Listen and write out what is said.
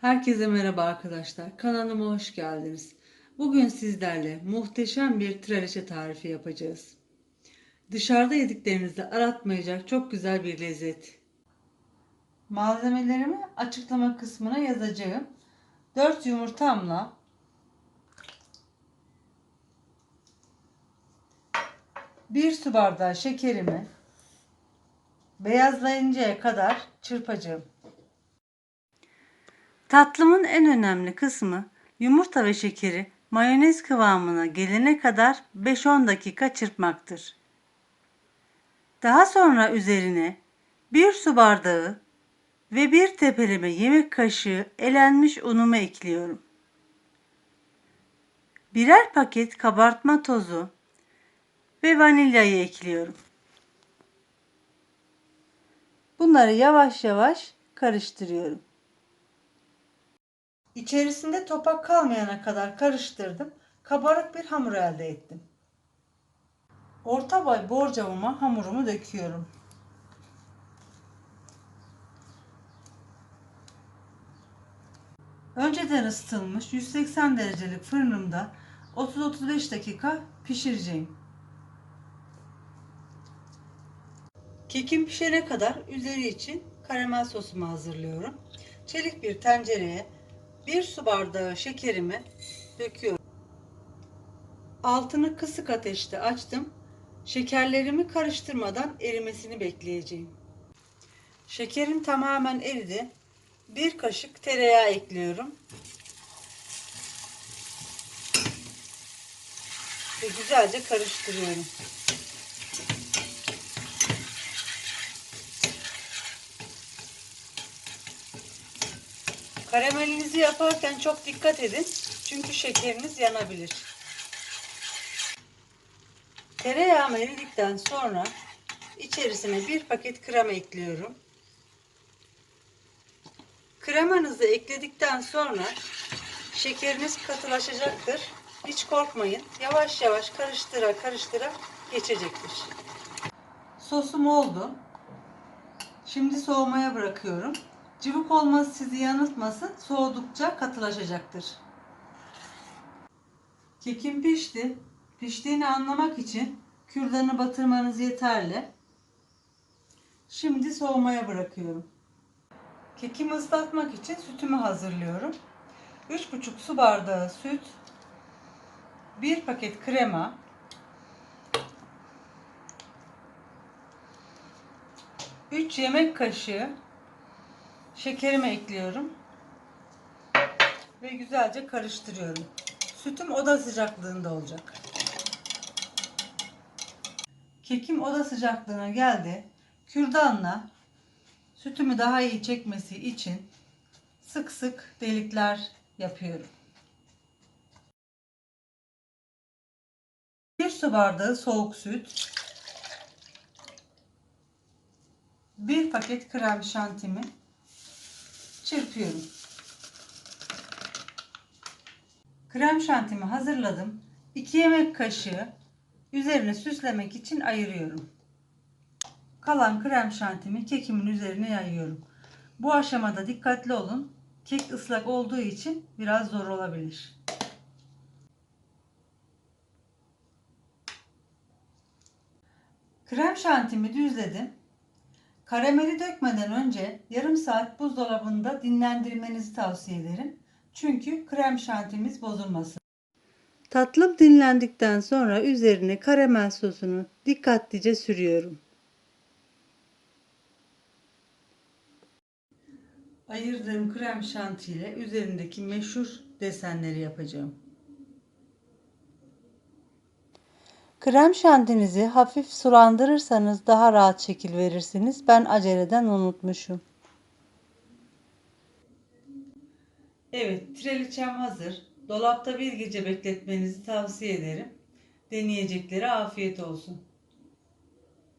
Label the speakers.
Speaker 1: Herkese merhaba arkadaşlar. Kanalıma hoş geldiniz. Bugün sizlerle muhteşem bir traliçe tarifi yapacağız. Dışarıda yediklerinizde aratmayacak çok güzel bir lezzet. Malzemelerimi açıklama kısmına yazacağım. 4 yumurtamla bir su bardağı şekerimi beyazlayıncaya kadar çırpacağım. Tatlımın en önemli kısmı yumurta ve şekeri mayonez kıvamına gelene kadar 5-10 dakika çırpmaktır. Daha sonra üzerine bir su bardağı ve bir tepeleme yemek kaşığı elenmiş unumu ekliyorum. Birer paket kabartma tozu ve vanilyayı ekliyorum. Bunları yavaş yavaş karıştırıyorum. İçerisinde topak kalmayana kadar karıştırdım. Kabarık bir hamur elde ettim. Orta boy borcamıma hamurumu döküyorum. Önceden ısıtılmış 180 derecelik fırınımda 30-35 dakika pişireceğim. Kekim pişene kadar üzeri için karamel sosumu hazırlıyorum. Çelik bir tencereye bir su bardağı şekerimi döküyorum. Altını kısık ateşte açtım. Şekerlerimi karıştırmadan erimesini bekleyeceğim. Şekerim tamamen eridi. Bir kaşık tereyağı ekliyorum. Ve güzelce karıştırıyorum. Karamelinizi yaparken çok dikkat edin. Çünkü şekeriniz yanabilir. Tereyağım eridikten sonra içerisine bir paket krema ekliyorum. Kremanızı ekledikten sonra şekeriniz katılaşacaktır. Hiç korkmayın. Yavaş yavaş karıştıra karıştıra geçecektir. Sosum oldu. Şimdi soğumaya bırakıyorum. Cıvık olması sizi yanıltmasın. Soğudukça katılaşacaktır. Kekim pişti. Piştiğini anlamak için kürdanı batırmanız yeterli. Şimdi soğumaya bırakıyorum. Kekimi ıslatmak için sütümü hazırlıyorum. 3,5 su bardağı süt, 1 paket krema, 3 yemek kaşığı şekerimi ekliyorum ve güzelce karıştırıyorum. Sütüm oda sıcaklığında olacak. Kekim oda sıcaklığına geldi. Kürdanla sütümü daha iyi çekmesi için sık sık delikler yapıyorum. Bir su bardağı soğuk süt, bir paket krem şantimi çırpıyorum. Krem şantimi hazırladım. 2 yemek kaşığı üzerine süslemek için ayırıyorum. Kalan krem şantimi kekimin üzerine yayıyorum. Bu aşamada dikkatli olun. Kek ıslak olduğu için biraz zor olabilir. Krem şantimi düzledim. Karameli dökmeden önce yarım saat buzdolabında dinlendirmenizi tavsiye ederim. Çünkü krem şantimiz bozulmasın. Tatlım dinlendikten sonra üzerine karamel sosunu dikkatlice sürüyorum. Ayırdığım krem şanti ile üzerindeki meşhur desenleri yapacağım. Krem şantinizi hafif sulandırırsanız daha rahat şekil verirsiniz. Ben aceleden unutmuşum. Evet, treliçem hazır. Dolapta bir gece bekletmenizi tavsiye ederim. Deneyeceklere afiyet olsun.